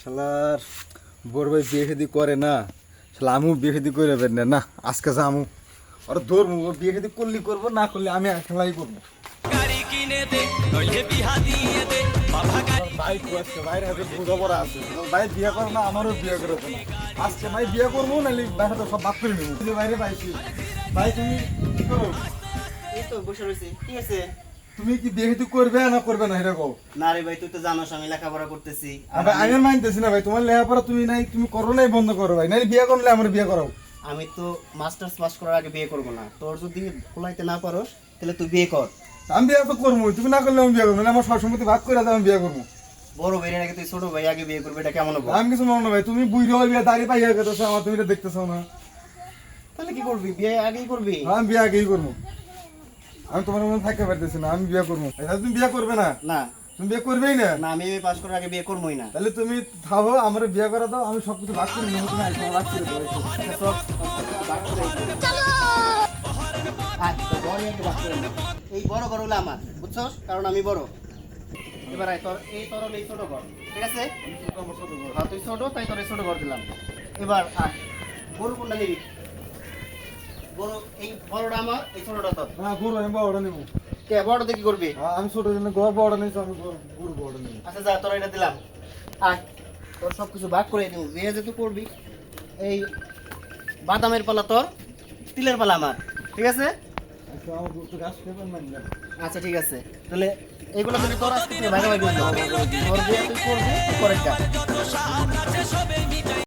শালার বড় ভাই বিয়ে খেদি করে না। শালা আমিও বিয়ে খেদি করে না না আজকে যামু। আর ধরবো বিয়ে খেদি করলি করব না করলে আমি খেলাই করব। গাড়ি কিনে দে নইলে বিহা দিয়ে দে বাবা গাড়ি ভাই আজকে ভাইয়ের হাতে বোঝাপড়া আছে। ওর ভাই বিয়ে করে না আমারও বিয়ে করে না। আজকে ভাই বিয়ে করব নাহলে ভাই সব বাদ করে নেব এই বাইরে পাইছি। ভাই তুমি কি করো? এই তো বসে রয়েছি। ঠিক আছে? তুমি কি বিয়ে করবে না করবে না এরকম না রে ভাই তুই তো জানোস আমি লেখাপড়া করতেছি। আর ভাই আমি- মানতেছি না ভাই তোমার লেখাপড়া তুমি নাই তুমি করো নাই বন্ধ করো ভাই নাহলে বিয়ে করলে আমার বিয়ে করাও। আমি তো মাস্টার্স পাস করার আগে বিয়ে করব না। তোর যদি খোলাইতে না পারোস তাহলে তুই বিয়ে কর। আমি বিয়ে তো করব তুমি না করলে আমি বিয়ে করব না আমার সব সম্মতি ভাগ করে দাও আমি বিয়ে করব। বড় ভাইয়ের আগে তুই ছোট ভাই আগে বিয়ে করবি এটা কেমন হবে? আমি কিছু মনে না ভাই তুমি বুঝে হয়ে বিয়ে দাঁড়িয়ে পাইয়া গেছো আমার তুমি এটা দেখতেছো না। তাহলে কি করবি? বিয়ে আগেই করবি? আমি বিয়ে আগেই করব। আমি তোমার মনে থাকতে পারতেছি না আমি বিয়ে করব। তুমি বিয়ে করবে না? না। তুমি বিয়ে করবেই না? না আমি এমএ পাস করার আগে বিয়ে করবোই না। তাহলে তুমি থাকো আমার বিয়ে করা দাও আমি সবকিছু ভাগ করে নেব তুমি আইসা ভাগ করে দেবো সব বাদ করে বড় একটু বাদ করে এই বড় ঘর হলো আমার বুঝছস? কারণ আমি বড়। এবার আয়, তোর এই তোর এই ছোট ঘর ঠিক আছে? হ্যাঁ তুই ছোট তাই তোর এই ছোট ঘর দিলাম। এবার আয় গরু কোনটা নিবি? বড়টা আমার এই ছোটটা তোর না গরু আমি বড় নেব। কে বড়টা কি করবি? হ্যাঁ, আমি ছোট জন্য আমি গরু আচ্ছা যা তোর এটা দিলাম। তোর সব কিছু ভাগ করে দিব বিয়ে যেহেতু করবি এই বাদামের পালা তোর তিলের পালা আমার ঠিক আছে? আচ্ছা না আচ্ছা ঠিক আছে। তাহলে এইগুলো যদি তোর আজকে ভাগাভাগি করবি তোর বিয়ে তুই করবি পরের